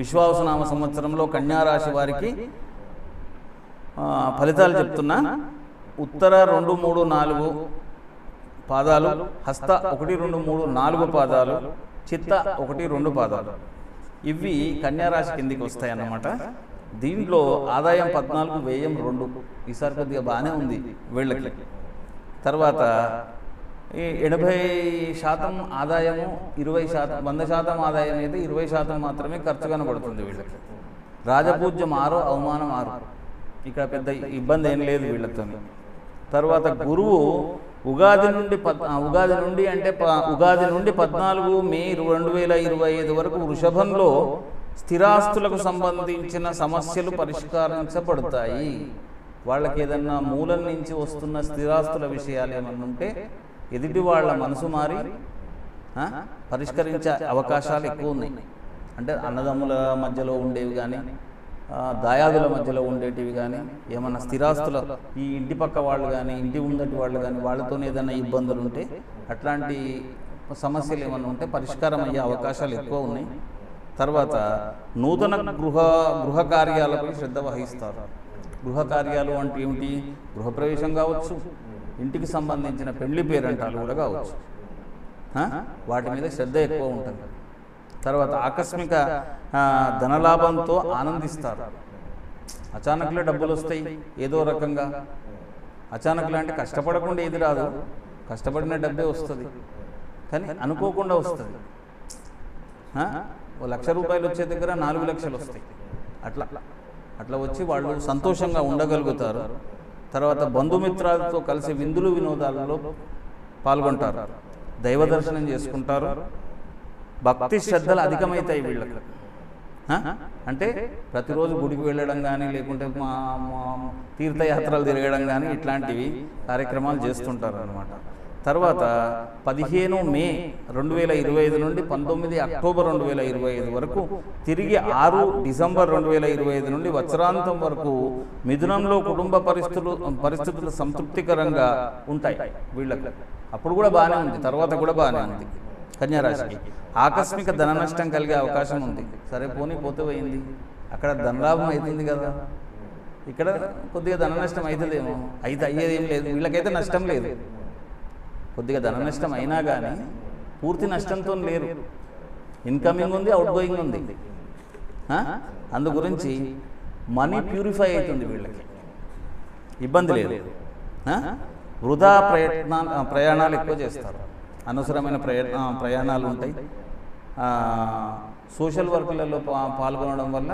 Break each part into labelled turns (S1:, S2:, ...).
S1: విశ్వాసనామ సంవత్సరంలో కన్యారాశి వారికి ఫలితాలు చెప్తున్నా. ఉత్తర రెండు మూడు నాలుగు పాదాలు హస్త ఒకటి రెండు మూడు నాలుగు పాదాలు చిత్త ఒకటి రెండు పాదాలు. ఇవి కన్యారాశి కిందికి వస్తాయి అన్నమాట దీంట్లో ఆదాయం పద్నాలుగు వ్యయం రెండు. ఈసారి కొద్దిగా బాగానే ఉంది వీళ్ళకి. తర్వాత ఈ ఎనభై శాతం ఆదాయము ఇరవై శాతం వంద శాతం ఆదాయం అయితే ఇరవై శాతం మాత్రమే ఖర్చు కనబడుతుంది వీళ్ళకి. రాజపూజ్యం ఆరో అవమానం ఆరు. ఇక్కడ పెద్ద ఇబ్బంది ఏం లేదు వీళ్ళతో. తర్వాత గురువు ఉగాది నుండి పద్ ఉగాది నుండి అంటే ప- ఉగాది నుండి పద్నాలుగు మే రెండు వేల ఇరవై ఐదు వరకు వృషభంలో స్థిరాస్తులకు సంబంధించిన సమస్యలు పరిష్కరించబడతాయి. వాళ్ళకి ఏదన్నా మూలం నుంచి వస్తున్న స్థిరాస్తుల విషయాలు ఏమన్నా ఉంటే ఎదుటి వాళ్ళ మనసు మారి పరిష్కరించే అవకాశాలు ఎక్కువ ఉన్నాయి. అంటే అన్నదమ్ముల మధ్యలో ఉండేవి కానీ దాయాదుల మధ్యలో ఉండేటివి కానీ ఏమన్నా స్థిరాస్తుల ఈ ఇంటి పక్క వాళ్ళు కానీ ఇంటి ముందటి వాళ్ళు కానీ వాళ్ళతోనే ఏదైనా ఇబ్బందులు ఉంటే అట్లాంటి సమస్యలు ఏమైనా ఉంటే పరిష్కారం అయ్యే అవకాశాలు ఎక్కువ ఉన్నాయి. తర్వాత నూతన గృహ గృహ కార్యాలపై శ్రద్ధ వహిస్తారు. గృహ కార్యాలు అంటే ఏమిటి? గృహప్రవేశం కావచ్చు ఇంటికి సంబంధించిన పెళ్ళి పేరంటాలు కూడా కావచ్చు. వాటి మీద శ్రద్ధ ఎక్కువ ఉంటుంది. తర్వాత ఆకస్మిక ధనలాభంతో ఆనందిస్తారు. అచానకులే డబ్బులు వస్తాయి ఏదో రకంగా. అచానకులు అంటే కష్టపడకుండా ఏది రాదు. కష్టపడిన డబ్బే వస్తుంది. కానీ అనుకోకుండా వస్తుంది. ఓ లక్ష రూపాయలు వచ్చే దగ్గర నాలుగు లక్షలు వస్తాయి. అట్లా. అట్లా వచ్చి వాళ్ళు సంతోషంగా ఉండగలుగుతారు. తర్వాత బంధుమిత్రాలతో కలిసి విందులు వినోదాలలో పాల్గొంటారు. దైవ దర్శనం చేసుకుంటారు. భక్తి శ్రద్ధలు అధికమవుతాయి వీళ్ళకి? అంటే ప్రతిరోజు గుడికి వెళ్ళడం కానీ లేకుంటే మా మా తీర్థయాత్రలు తిరగడం కానీ ఇట్లాంటివి కార్యక్రమాలు చేస్తుంటారు అనమాట తర్వాత పదిహేను మే రెండు వేల ఇరవై ఐదు నుండి పంతొమ్మిది అక్టోబర్ రెండు వేల ఇరవై ఐదు వరకు తిరిగి ఆరు డిసెంబర్ రెండు వేల ఇరవై ఐదు నుండి వత్సరాంతం వరకు మిథునంలో కుటుంబ పరిస్థితులు పరిస్థితులు సంతృప్తికరంగా ఉంటాయి వీళ్ళకి. అప్పుడు కూడా బాగానే ఉంది తర్వాత కూడా బాగానే ఉంది. కన్యారాశికి. ఆకస్మిక ధన నష్టం కలిగే అవకాశం ఉంది. సరే పోనీ పోతే పోయింది అక్కడ ధనలాభం అవుతుంది కదా. ఇక్కడ కొద్దిగా ధన నష్టం అవుతుందేమో అయితే అయ్యేది ఏం లేదు. వీళ్ళకైతే నష్టం లేదు. కొద్దిగా ధన నష్టం అయినా కానీ పూర్తి నష్టంతో లేరు. ఇన్కమింగ్ ఉంది అవుట్ గోయింగ్ ఉంది? అందు గురించి మనీ ప్యూరిఫై అవుతుంది వీళ్ళకి. ఇబ్బంది లేదు? వృధా ప్రయత్న ప్రయాణాలు ఎక్కువ చేస్తారు. అనవసరమైన ప్రయత్న ప్రయాణాలు ఉంటాయి. సోషల్ వర్క్లలో పాల్గొనడం వల్ల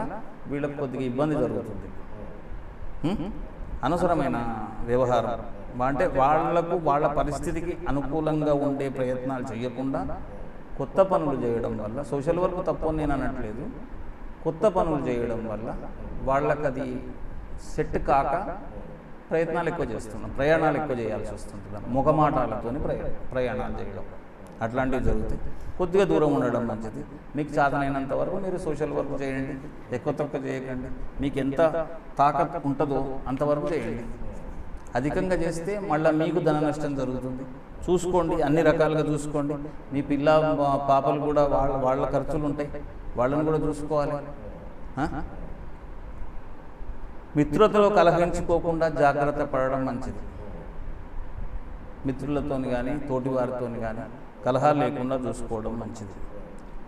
S1: వీళ్ళకి కొద్దిగా ఇబ్బంది జరుగుతుంది? అనవసరమైన వ్యవహారం. అంటే వాళ్ళకు వాళ్ళ పరిస్థితికి అనుకూలంగా ఉండే ప్రయత్నాలు చేయకుండా కొత్త పనులు చేయడం వల్ల సోషల్ వర్క్ తప్పు నేను అనట్లేదు. కొత్త పనులు చేయడం వల్ల వాళ్ళకి అది సెట్ కాక ప్రయత్నాలు ఎక్కువ చేస్తున్నాం. ప్రయాణాలు ఎక్కువ చేయాల్సి వస్తుంటుంది ముఖమాటాలతోని ప్రయ ప్రయాణాలు చేయడం అట్లాంటివి జరుగుతాయి. కొద్దిగా దూరం ఉండడం మంచిది. మీకు సాధనైనంత వరకు మీరు సోషల్ వర్క్ చేయండి. ఎక్కువ తక్కువ చేయకండి మీకు ఎంత తాకత్ ఉంటుందో అంతవరకు చేయండి. అధికంగా చేస్తే మళ్ళీ మీకు ధన నష్టం జరుగుతుంది. చూసుకోండి అన్ని రకాలుగా చూసుకోండి. మీ పిల్ల పాపలు కూడా వాళ్ళ వాళ్ళ ఖర్చులు ఉంటాయి. వాళ్ళని కూడా చూసుకోవాలి? మిత్రులతో కలహించుకోకుండా జాగ్రత్త పడడం మంచిది. మిత్రులతోని కానీ తోటి వారితోని కానీ కలహాలు లేకుండా చూసుకోవడం మంచిది.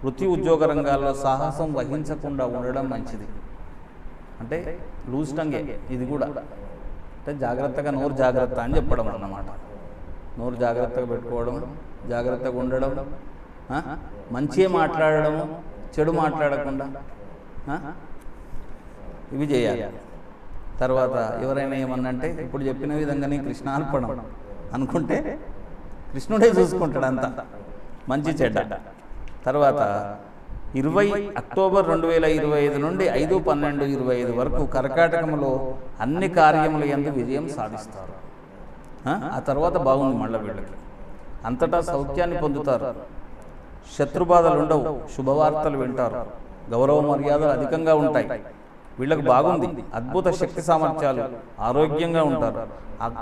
S1: వృత్తి ఉద్యోగ రంగాల్లో సాహసం వహించకుండా ఉండడం మంచిది. అంటే లూజ్ టంగే ఇది కూడా. అంటే జాగ్రత్తగా నోరు జాగ్రత్త అని చెప్పడం అన్నమాట. నోరు జాగ్రత్తగా పెట్టుకోవడం జాగ్రత్తగా ఉండడం మంచి మాట్లాడడము చెడు మాట్లాడకుండా ఇవి చేయాలి. తర్వాత ఎవరైనా ఏమన్నంటే ఇప్పుడు చెప్పిన విధంగానే కృష్ణార్పణం అనుకుంటే కృష్ణుడే చూసుకుంటాడు అంతా. మంచి చెడ్డ. తర్వాత ఇరవై అక్టోబర్ రెండు వేల ఇరవై ఐదు నుండి ఐదు పన్నెండు ఇరవై ఐదు వరకు కర్కాటకంలో అన్ని కార్యముల ఎందు విజయం సాధిస్తారు. ఆ? తర్వాత బాగుంది మళ్ళీ వీళ్ళకి. అంతటా సౌఖ్యాన్ని పొందుతారు. శత్రుబాధలు ఉండవు శుభవార్తలు వింటారు. గౌరవ మర్యాదలు అధికంగా ఉంటాయి. వీళ్ళకి బాగుంది. అద్భుత శక్తి సామర్థ్యాలు ఆరోగ్యంగా ఉంటారు.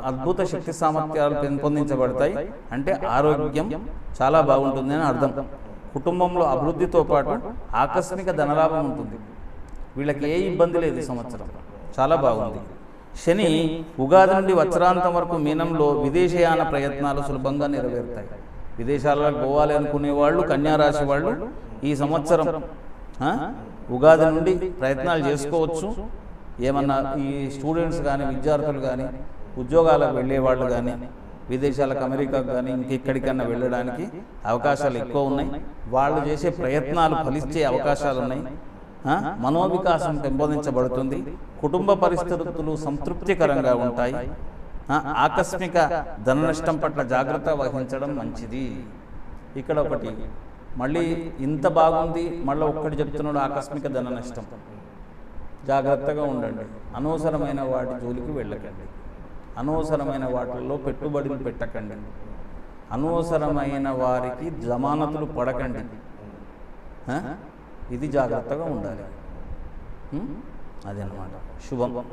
S1: అద్భుత శక్తి సామర్థ్యాలు పెంపొందించబడతాయి అంటే ఆరోగ్యం చాలా బాగుంటుంది అని అర్థం. కుటుంబంలో అభివృద్ధితో పాటు ఆకస్మిక ధనలాభం ఉంటుంది. వీళ్ళకి ఏ ఇబ్బంది లేదు ఈ సంవత్సరం. చాలా బాగుంది. శని ఉగాది నుండి వత్సరాంతం వరకు మీనంలో విదేశయాన ప్రయత్నాలు సులభంగా నెరవేరుతాయి. విదేశాలకు పోవాలి అనుకునే వాళ్ళు కన్యారాశి వాళ్ళు ఈ సంవత్సరం ఉగాది నుండి ప్రయత్నాలు చేసుకోవచ్చు. ఏమన్నా ఈ స్టూడెంట్స్ కానీ విద్యార్థులు కానీ ఉద్యోగాలకు వెళ్ళే వాళ్ళు కానీ విదేశాలకు అమెరికాకు కానీ ఇంకెక్కడికన్నా వెళ్ళడానికి అవకాశాలు ఎక్కువ ఉన్నాయి. వాళ్ళు చేసే ప్రయత్నాలు ఫలించే అవకాశాలు ఉన్నాయి. మనోవికాసం పెంపొందించబడుతుంది. కుటుంబ పరిస్థితులు సంతృప్తికరంగా ఉంటాయి. ఆకస్మిక ధన నష్టం పట్ల జాగ్రత్త వహించడం మంచిది. ఇక్కడ ఒకటి మళ్ళీ ఇంత బాగుంది మళ్ళీ ఒక్కటి చెప్తున్నాడు ఆకస్మిక ధన నష్టం. జాగ్రత్తగా ఉండండి. అనవసరమైన వాటి జోలికి వెళ్ళకండి. అనవసరమైన వాటిల్లో పెట్టుబడులు పెట్టకండి. అనవసరమైన వారికి జమానతులు పడకండి. ఇది జాగ్రత్తగా ఉండాలి. అదే అదనమాట శుభం.